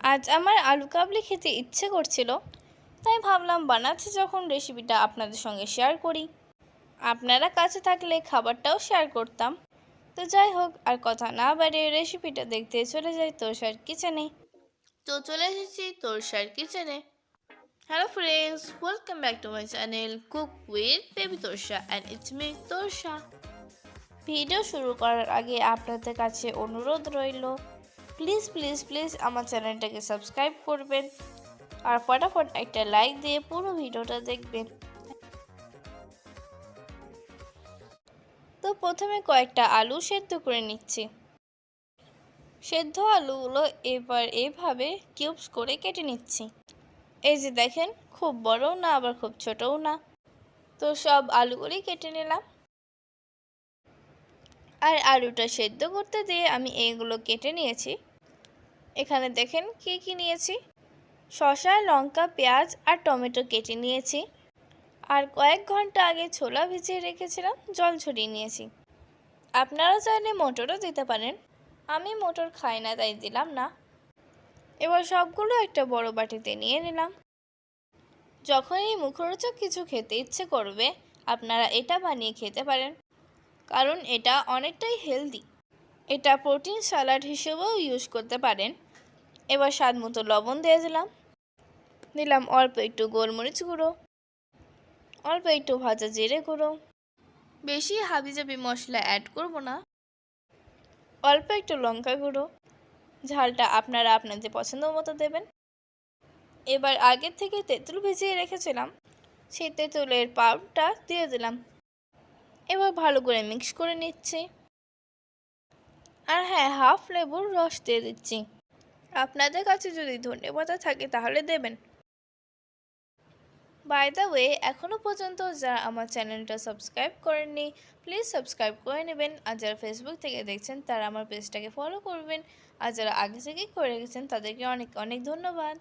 আজ আমার আলু কাবলি খেতে ইচ্ছে করছিল, তাই ভাবলাম বানাচ্ছি যখন রেসিপিটা আপনাদের সঙ্গে শেয়ার করি। আপনারা কাছে থাকলে খাবারটাও শেয়ার করতাম। তো যাই হোক, আর কথা না বাড়িয়ে রেসিপিটা দেখতে চলে যাই তোরসার কিচেনে তো চলে এসেছি তোরসার কিচেনে hello friends welcome back to my channel cook with baby Torsa and it's me Torsa. Video শুরু করার আগে আপনাদের কাছে অনুরোধ রইল প্লিজ প্লিজ প্লিজ আমার চ্যানেলটাকে সাবস্ক্রাইব করবেন। আর ফটাফট একটা লাইক দিয়ে পুরো ভিডিওটা দেখবেন। তো প্রথমে কয়েকটা আলু সেদ্ধ করে নিচ্ছি। সেদ্ধ আলুগুলো এবার এভাবে কিউবস করে কেটে নিচ্ছি। এই যে দেখেন, খুব বড়ও না, আবার খুব ছোটও না। তো সব আলুগুলি কেটে নিলাম। আর আলুটা সেদ্ধ করতে দিয়ে আমি এইগুলো কেটে নিয়েছি। এখানে দেখেন কি কি নিয়েছি? শসা, লঙ্কা, পেঁয়াজ আর টমেটো কেটে নিয়েছি। আর কয়েক ঘণ্টা আগে ছোলা ভিজিয়ে রেখেছিলাম, জল ছড়িয়ে নিয়েছি। আপনারা চাইলে মোটরও দিতে পারেন। আমি মোটর খাই না, তাই দিলাম না। এবার সবগুলো একটা বড় বাটিতে নিয়ে নিলাম। যখনই মুখরোচক কিছু খেতে ইচ্ছে করবে, আপনারা এটা বানিয়ে খেতে পারেন। কারণ এটা অনেকটাই হেলদি এটা প্রোটিন স্যালাড হিসেবেও ইউজ করতে পারেন। এবার স্বাদ মতো লবণ দিয়ে দিলাম। দিলাম অল্প একটু গোলমরিচ গুঁড়ো, অল্প একটু ভাজা জিরে গুঁড়ো। বেশি হাবিজাবি মশলা অ্যাড করব না। অল্প একটু লঙ্কা গুঁড়ো, ঝালটা আপনারা আপনাদের পছন্দ মতো দেবেন। এবার আগের থেকে তেঁতুল ভিজিয়ে রেখেছিলাম, সেই তেঁতুলের পাউডারটা দিয়ে দিলাম। এবার ভালো করে মিক্স করে নিচ্ছি। আর হ্যাঁ হাফ লেবুর রস দিয়ে দিচ্ছি। আপনাদের কাছে যদি ধনে পাতা থাকে, তাহলে দেবেন। বাই দ্য ওয়ে এখনও পর্যন্ত যারা আমার চ্যানেলটা সাবস্ক্রাইব করেননি প্লিজ সাবস্ক্রাইব করে নেবেন। আর যারা ফেসবুক থেকে দেখছেন, তারা আমার পেজটাকে ফলো করবেন। আর যারা আগে থেকেই করে রেখেছেন, তাদেরকে অনেক অনেক ধন্যবাদ।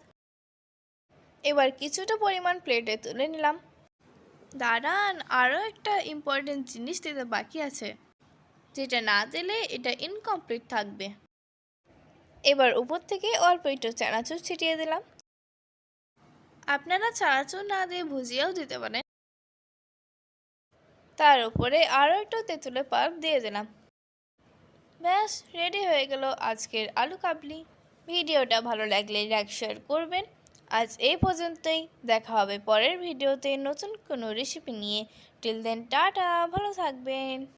এবার কিছুটা পরিমাণ প্লেটে তুলে নিলাম। দাঁড়ান আরও একটা ইম্পর্টেন্ট জিনিস দিতে বাকি আছে। যেটা না দিলে এটা ইনকমপ্লিট থাকবে। এবার উপর থেকে অল্প একটু চানাচুর ছিটিয়ে দিলাম। আপনারা চানাচুর না দিয়ে ভুজিয়াও দিতে পারেন। তার উপরে আরও একটু তেঁতুলের পাল্প দিয়ে দিলাম। ব্যাস রেডি হয়ে গেল আজকের আলু কাবলি। ভিডিওটা ভালো লাগলে লাইক শেয়ার করবেন। আজ এই পর্যন্তই। দেখা হবে পরের ভিডিওতে নতুন কোনো রেসিপি নিয়ে। টিল দেন টাটা ভালো থাকবেন।